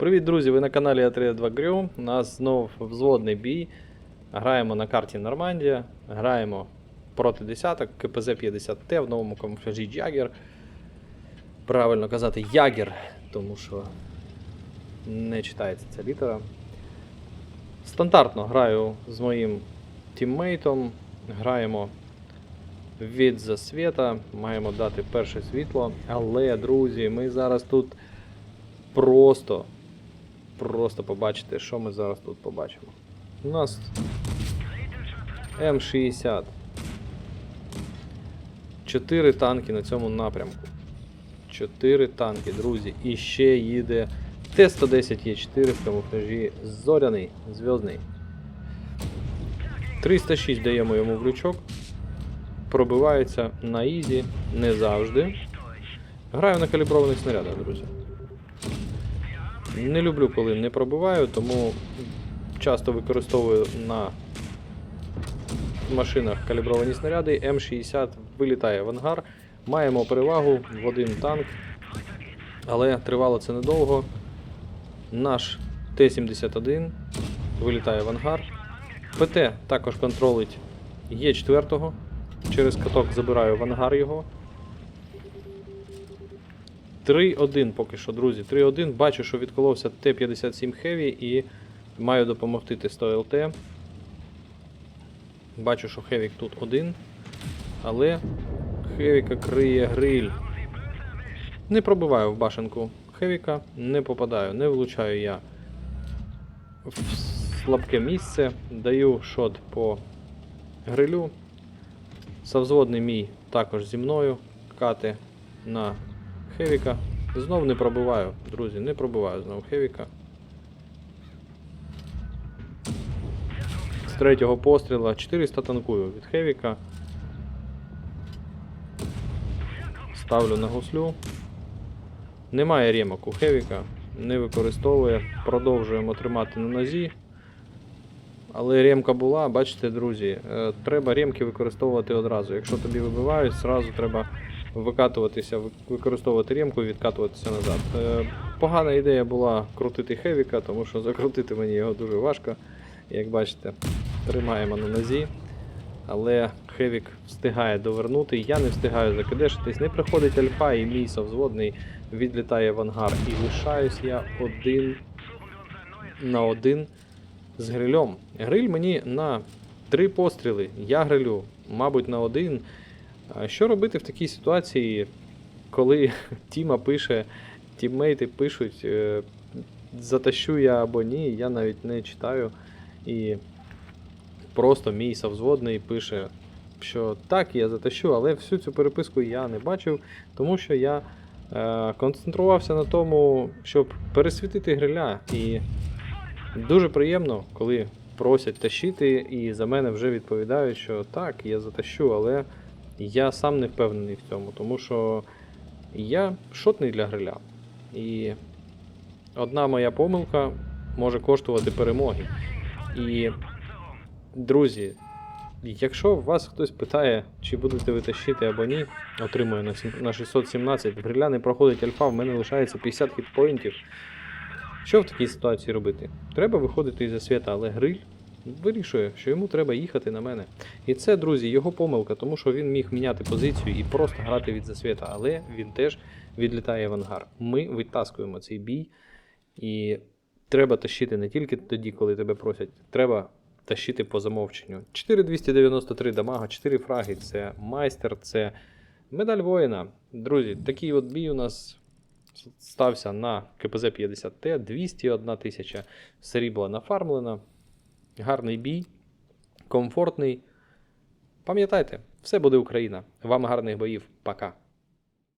Привіт, друзі! Ви на каналі А32 Грю. У нас знов взводний бій. Граємо на карті Нормандія. Граємо проти десяток КПЗ 50Т в новому камуфляжі Джагер. Правильно казати Ягер, тому що не читається ця літера. Стандартно граю з моїм тіммейтом. Граємо від засвіта. Маємо дати перше світло. Але, друзі, ми зараз тут просто, просто побачите, що ми зараз тут побачимо. У нас М60. Чотири танки на цьому напрямку. Чотири танки, друзі. І ще їде Т-110Е4 в камуфляжі зоряний, зв'язний. 306 даємо йому в лючок. Пробивається на ізі, не завжди. Граю на каліброваних снарядах, друзі. Не люблю, коли не пробиваю, тому часто використовую на машинах калібровані снаряди. М60 вилітає в ангар. Маємо перевагу в один танк, але тривало це недовго. Наш Т-71 вилітає в ангар. ПТ також контролить Е4. Через каток забираю в ангар його. 3-1 поки що, друзі. 3-1. Бачу, що відколовся Т-57 Heavy і маю допомогти Т-100 ЛТ. Бачу, що Хевік тут один. Але Хевіка криє гриль. Не пробиваю в башенку Хевіка, не попадаю, не влучаю я в слабке місце. Даю шот по грилю. Совзводний мій також зі мною. Кати на Хевіка. Знов не пробиваю, друзі, не пробиваю знову Хевіка. З третього постріла 400 танкую від Хевіка. Ставлю на гуслю. Немає ремок у Хевіка, не використовує, продовжуємо тримати на нозі. Але ремка була, бачите, друзі, е, треба ремки використовувати одразу. Якщо тобі вибивають, зразу треба викатуватися, використовувати ремку і відкатуватися назад. Е, Погана ідея була крутити Хевіка, тому що закрутити мені його дуже важко. Як бачите, тримаємо на нозі. Але Хевік встигає довернути, я не встигаю закидешитись, не приходить альфа і мій совзводний відлітає в ангар. І лишаюсь я один на один з грилем. Гриль мені на три постріли. Я грилю, мабуть, на один. Що робити в такій ситуації, коли Тіма пише, тіммейти пишуть, е, затащу я або ні, я навіть не читаю. І просто мій совзводний пише, що так, я затащу, але всю цю переписку я не бачив, тому що я е, концентрувався на тому, щоб пересвітити гриля. І дуже приємно, коли просять тащити, і за мене вже відповідають, що так, я затащу, але я сам не впевнений в цьому, тому що я шотний для гриля. І одна моя помилка може коштувати перемоги. І, друзі, якщо вас хтось питає, чи будете ви тащити або ні, отримує на 617, гриля не проходить альфа, в мене лишається 50 хітпоінтів. Що в такій ситуації робити? Треба виходити із засвіта, але гриль вирішує, що йому треба їхати на мене. І це, друзі, його помилка, тому що він міг міняти позицію і просто грати від засвіта, але він теж відлітає в ангар. Ми витаскуємо цей бій, і треба тащити не тільки тоді, коли тебе просять, треба тащити по замовченню. 4293 дамага, 4 фраги це майстер, це медаль воїна. Друзі, такий от бій у нас стався на КПЗ 50Т, 201 тисяча срібла нафармлена. Гарний бій, комфортний. Пам'ятайте, все буде Україна. Вам гарних боїв. Пока.